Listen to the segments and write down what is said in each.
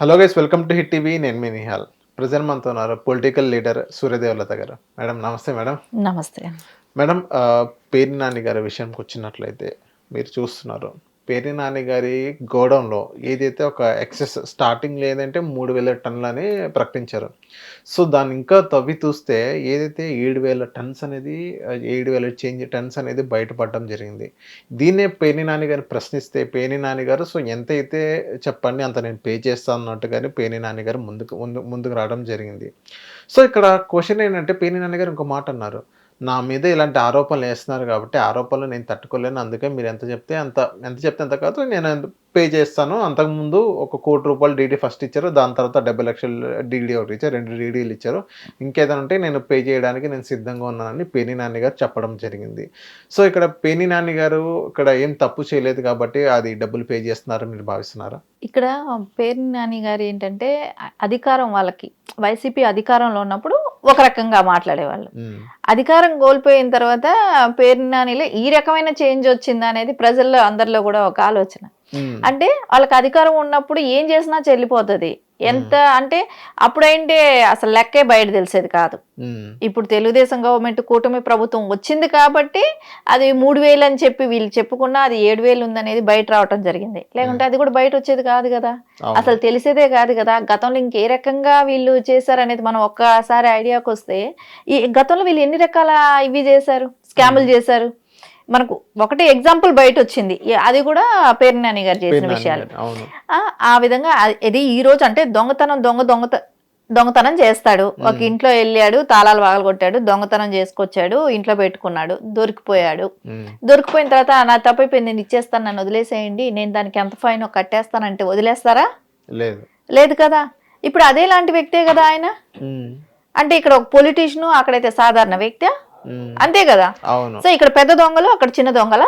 Hello guys welcome to Hit TV నేను మీ Nihal. Present మనతో ఉన్నారు పొలిటికల్ లీడర్ సూర్యదేవలత గారు. మేడం నమస్తే మేడం నమస్తే. మేడం ఆ, పేర్ని నాని గారి విషయంకి వచ్చినట్లయితే మీరు చూస్తున్నారు. పేర్ని నాని గారి గోడౌన్లో ఏదైతే ఒక ఎక్సెస్ స్టార్టింగ్ లేదంటే మూడు వేల టన్నులని ప్రకటించారు. సో దాన్ని ఇంకా తవ్వి చూస్తే ఏదైతే ఏడు వేల టన్స్ అనేది ఏడు వేల చేంజ్ టన్స్ అనేది బయటపడడం జరిగింది. దీన్నే పేర్ని నాని గారిని ప్రశ్నిస్తే పేని నాని గారు సో ఎంత అయితే చెప్పండి అంత నేను పే చేస్తాను అన్నట్టుగానే పేని నాని గారు ముందుకు ముందు ముందుకు రావడం జరిగింది. సో ఇక్కడ క్వశ్చన్ ఏంటంటే పేర్ని నాని గారు ఇంకో మాట అన్నారు. నా మీద ఇలాంటి ఆరోపణలు వేస్తున్నారు కాబట్టి ఆరోపణలు నేను తట్టుకోలేను. అందుకే మీరు ఎంత చెప్తే అంత ఎంత చెప్తే అంత కాదు. నేను పే చేస్తాను. అంతకుముందు ఒక కోటి రూపాయలు డీడీ ఫస్ట్ ఇచ్చారు. దాని తర్వాత డెబ్బై లక్షలు డీడీ ఒకటి ఇచ్చారు. రెండు డీడీలు ఇచ్చారు. ఇంకేదైనా ఉంటే నేను పే చేయడానికి నేను సిద్ధంగా ఉన్నానని పేని నాని గారు చెప్పడం జరిగింది. సో ఇక్కడ పేని నాని గారు ఇక్కడ ఏం తప్పు చేయలేదు కాబట్టి అది డబ్బులు పే చేస్తున్నారు మీరు భావిస్తున్నారా? ఇక్కడ పేరు నాని గారు ఏంటంటే అధికారం వాళ్ళకి వైసీపీ అధికారంలో ఉన్నప్పుడు ఒక రకంగా మాట్లాడేవాళ్ళు. అధికారం కోల్పోయిన తర్వాత పేరు నానిలో ఈ రకమైన చేంజ్ వచ్చిందా అనేది ప్రజల్లో అందరిలో కూడా ఒక ఆలోచన. అంటే వాళ్ళకి అధికారం ఉన్నప్పుడు ఏం చేసినా చెల్లిపోతుంది. ఎంత అంటే అప్పుడేంటి అసలు లెక్కే బయట తెలిసేది కాదు. ఉమ్, ఇప్పుడు తెలుగుదేశం గవర్నమెంట్ కూటమి ప్రభుత్వం వచ్చింది కాబట్టి అది మూడు వేలు అని చెప్పి వీళ్ళు చెప్పుకున్నా అది ఏడు వేలు ఉందనేది బయట రావటం జరిగింది. లేకుంటే అది కూడా బయట వచ్చేది కాదు కదా. అసలు తెలిసేదే కాదు కదా. గతంలో ఇంకే రకంగా వీళ్ళు చేశారనేది మనం ఒక్కసారి ఐడియాకి వస్తే ఈ గతంలో వీళ్ళు ఎన్ని రకాల ఇవి చేశారు? స్కాములు చేశారు? మనకు ఒకటి ఎగ్జాంపుల్ బయట వచ్చింది అది కూడా పేర్నాని గారు చేసిన నాని విషయాలు. ఆ విధంగా ఇది ఈ రోజు అంటే దొంగతనం దొంగ దొంగత దొంగతనం చేస్తాడు. ఒక ఇంట్లో వెళ్ళాడు తాళాలు పగలగొట్టాడు దొంగతనం చేసుకొచ్చాడు ఇంట్లో పెట్టుకున్నాడు దొరికిపోయాడు. దొరికిపోయిన తర్వాత నా తప్పైపోయింది నేను ఇచ్చేస్తాను నన్ను వదిలేసేయండి నేను దానికి ఎంత ఫైన్ కట్టేస్తానంటే వదిలేస్తారా? లేదు. లేదు కదా. ఇప్పుడు అదే లాంటి వ్యక్తే కదా ఆయన? అంటే ఇక్కడ ఒక పొలిటీషియన్ అక్కడైతే సాధారణ వ్యక్తి అంతే కదా? అవును. సో ఇక్కడ పెద్ద దొంగలు అక్కడ చిన్న దొంగల.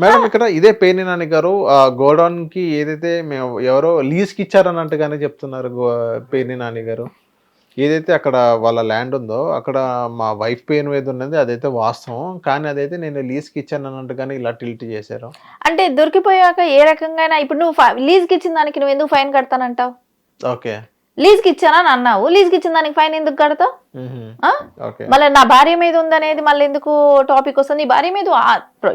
మేడం ఇక్కడ ఇదే పేర్ని నాని గారు గోడౌన్కి ఏదైతే మేము ఎవరో లీజ్కి ఇచ్చారన్నట్టుగానే చెప్తున్నారు గో- పేర్ని నాని గారు. ఏదైతే అక్కడ వాళ్ళ ల్యాండ్ ఉందో అక్కడ మా వైఫ్ పేరు మీద ఉన్నది అదైతే వాస్తవం. కానీ అదైతే నేను లీజ్కి ఇచ్చాను అన్నట్టుగానే ఇలా టిల్ట్ చేశారు. అంటే దొరికిపోయాక ఏ రకంగా ఇప్పుడు నువ్వు లీజ్కి ఇచ్చిన దానికి నువ్వు ఎందుకు ఫైన్ కడతానంటావు? ఓకే. లీజ్కి ఇచ్చానని అన్నావు? లీజ్కి ఇచ్చిన దానికి ఫైన్ ఎందుకు కడతావు? మళ్ళీ నా భార్య మీద ఉందనేది మళ్ళీ ఎందుకు టాపిక్ వస్తుంది? నీ భార్య మీద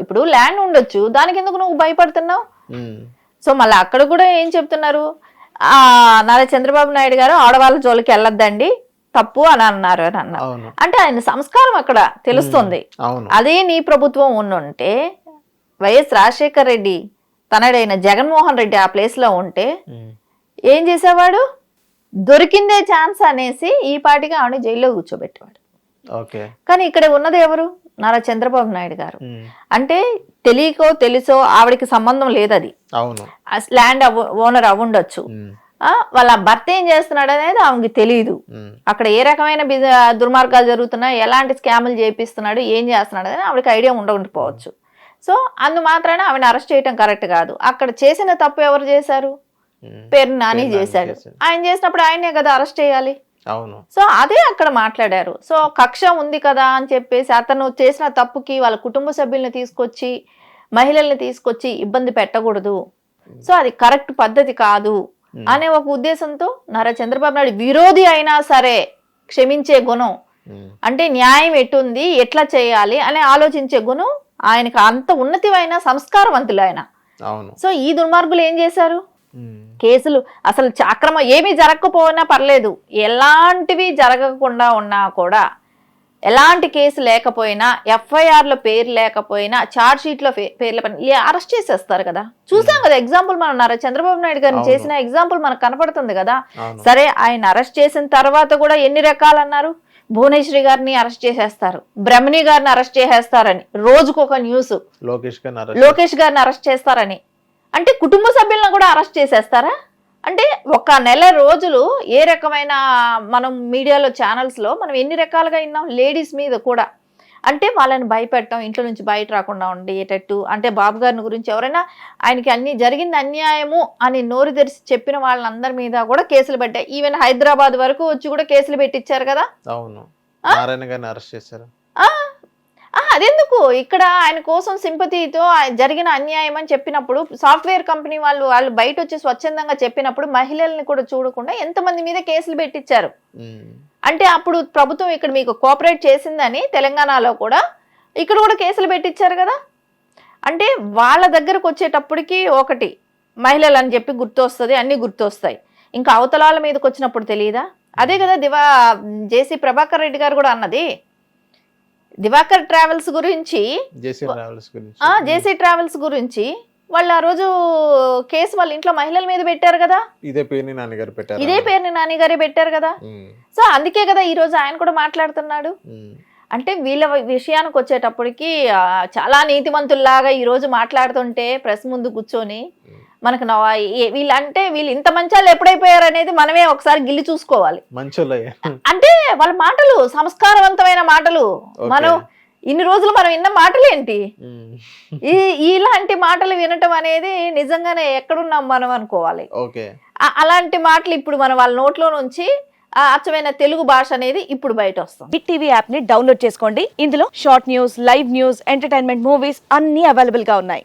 ఇప్పుడు ల్యాండ్ ఉండొచ్చు. దానికి ఎందుకు నువ్వు భయపడుతున్నావు. సో మళ్ళీ అక్కడ కూడా ఏం చెప్తున్నారు? ఆ నారా చంద్రబాబు నాయుడు గారు ఆడవాళ్ళ జోలికి వెళ్ళొద్దండి. తప్పు అని అన్నారు అని అన్నారు అంటే ఆయన సంస్కారం అక్కడ తెలుస్తుంది. అదే నీ ప్రభుత్వం ఉండుంటే వైఎస్ రాజశేఖర్ రెడ్డి తనడైన జగన్మోహన్ రెడ్డి ఆ ప్లేస్లో ఉంటే. ఏం చేసేవాడు? దొరికిందే ఛాన్స్ అనేసి ఈ పాటిగా ఆవిడ జైల్లో కూర్చోబెట్టేవాడు. కానీ ఇక్కడ ఉన్నది ఎవరు? నారా చంద్రబాబు నాయుడు గారు. అంటే తెలియకో తెలుసో ఆవిడకి సంబంధం లేదు అది ల్యాండ్ ఓనర్ అవ్వుండొచ్చు. వాళ్ళ భర్త ఏం చేస్తున్నాడు అనేది ఆమెకి తెలియదు. అక్కడ ఏ రకమైన దుర్మార్గాలు జరుగుతున్నాయి ఎలాంటి స్కాములు చేపిస్తున్నాడు ఏం చేస్తున్నాడు అని ఆవిడకి ఐడియా ఉండకపోవచ్చు. సో అందు మాత్రాన ఆవిడ అరెస్ట్ చేయటం కరెక్ట్ కాదు. అక్కడ చేసిన తప్పు ఎవరు చేశారు. పేరు నాని చేశాడు. ఆయన చేసినప్పుడు ఆయనే కదా అరెస్ట్ చేయాలి. అవును. సో అదే అక్కడ మాట్లాడారు. సో కక్ష ఉంది కదా అని చెప్పేసి అతను చేసిన తప్పుకి వాళ్ళ కుటుంబ సభ్యుల్ని తీసుకొచ్చి మహిళల్ని తీసుకొచ్చి ఇబ్బంది పెట్టకూడదు. సో అది కరెక్ట్ పద్ధతి కాదు. అనే ఒక ఉద్దేశంతో నారా చంద్రబాబు నాయుడు విరోధి అయినా సరే క్షమించే గుణం. అంటే న్యాయం ఎటుంది ఎట్లా చేయాలి అని ఆలోచించే గుణం ఆయనకు అంత ఉన్నతివైన సంస్కారవంతులు ఆయన సో ఈ దుర్మార్గులు ఏం చేశారు. కేసులు అసలు అక్రమ ఏమీ జరగకపోయినా పర్లేదు. ఎలాంటివి జరగకుండా ఉన్నా కూడా ఎలాంటి కేసు లేకపోయినా ఎఫ్ఐఆర్లో పేరు లేకపోయినా ఛార్జ్ షీట్లో పేర్ల పైన అరెస్ట్ చేసేస్తారు కదా. చూసాం కదా ఎగ్జాంపుల్ మనం నారా చంద్రబాబు నాయుడు గారిని. చేసిన ఎగ్జాంపుల్ మనకు కనపడుతుంది కదా. సరే ఆయన అరెస్ట్ చేసిన తర్వాత కూడా ఎన్ని రకాలు అన్నారు భువనేశ్వరి గారిని అరెస్ట్ చేసేస్తారు. బ్రహ్మణి గారిని అరెస్ట్ చేసేస్తారని. రోజుకు ఒక న్యూస్ లోకేష్ గారిని అరెస్ట్ చేస్తారని. అంటే కుటుంబ సభ్యులను కూడా అరెస్ట్ చేసేస్తారా? అంటే ఒక నెల రోజులు ఏ రకమైన మనం మీడియాలో ఛానల్స్లో మనం ఎన్ని రకాలుగా విన్నాం? లేడీస్ మీద కూడా. అంటే వాళ్ళని భయపెట్టడం ఇంట్లో నుంచి బయట రాకుండా ఉండేటట్టు. అంటే బాబు గారిని గురించి ఎవరైనా ఆయనకి అన్ని జరిగింది అన్యాయము అని నోరు తెరిచి చెప్పిన వాళ్ళందరి మీద కూడా కేసులు పెట్టాయి. ఈవెన్ హైదరాబాద్ వరకు వచ్చి కూడా కేసులు పెట్టించారు కదా? అవును. నారాయణ గారిని అరెస్ట్ చేశారు. అదెందుకు? ఇక్కడ ఆయన కోసం సింపతితో జరిగిన అన్యాయం అని చెప్పినప్పుడు సాఫ్ట్వేర్ కంపెనీ వాళ్ళు వాళ్ళు బయట వచ్చి స్వచ్ఛందంగా చెప్పినప్పుడు మహిళల్ని కూడా చూడకుండా ఎంతమంది మీద కేసులు పెట్టించారు. అంటే అప్పుడు ప్రభుత్వం ఇక్కడ మీకు కోఆపరేట్ చేసిందని తెలంగాణలో కూడా ఇక్కడ కూడా కేసులు పెట్టించారు కదా? అంటే వాళ్ళ దగ్గరకు వచ్చేటప్పటికి ఒకటి మహిళలు అని చెప్పి గుర్తొస్తుంది అన్నీ గుర్తొస్తాయి. ఇంకా అవతలాల మీదకి వచ్చినప్పుడు తెలియదా అదే కదా దివా జేసీ ప్రభాకర్ రెడ్డి గారు కూడా అన్నది. దివాకర్ ట్రావెల్స్ గురించి జేసీ ట్రావెల్స్ గురించి. వాళ్ళు ఆ రోజు కేసు వాళ్ళ ఇంట్లో మహిళల మీద పెట్టారు కదా? ఇదే పేరుని నాన్నగారు పెట్టారు? ఇదే పేరుని నాని గారే పెట్టారు కదా. సో అందుకే కదా ఈ రోజు ఆయన కూడా మాట్లాడుతున్నాడు. అంటే వీళ్ళ విషయానికి వచ్చేటప్పటికి చాలా నీతిమంతుల్లాగా ఈ రోజు మాట్లాడుతుంటే ప్రెస్ ముందు కూర్చొని మనకు వీళ్ళంటే వీళ్ళు ఇంత మంచాలు ఎప్పుడైపోయారు అనేది మనమే ఒకసారి గిల్లి చూసుకోవాలి. అంటే వాళ్ళ మాటలు సంస్కారవంతమైన మాటలు. మనం ఇన్ని రోజులు మనం విన్న మాటలు ఏంటి. ఈ ఇలాంటి మాటలు వినటం అనేది నిజంగానే ఎక్కడున్నాం మనం అనుకోవాలి. అలాంటి మాటలు ఇప్పుడు మన వాళ్ళ నోట్లో నుంచి ఆ అచ్చమైన తెలుగు భాష అనేది ఇప్పుడు బయట వస్తుంది హిట్ టీవీ యాప్ని డౌన్లోడ్ చేసుకోండి. ఇందులో short news live news entertainment movies అన్ని అవైలబుల్గా ఉన్నాయి.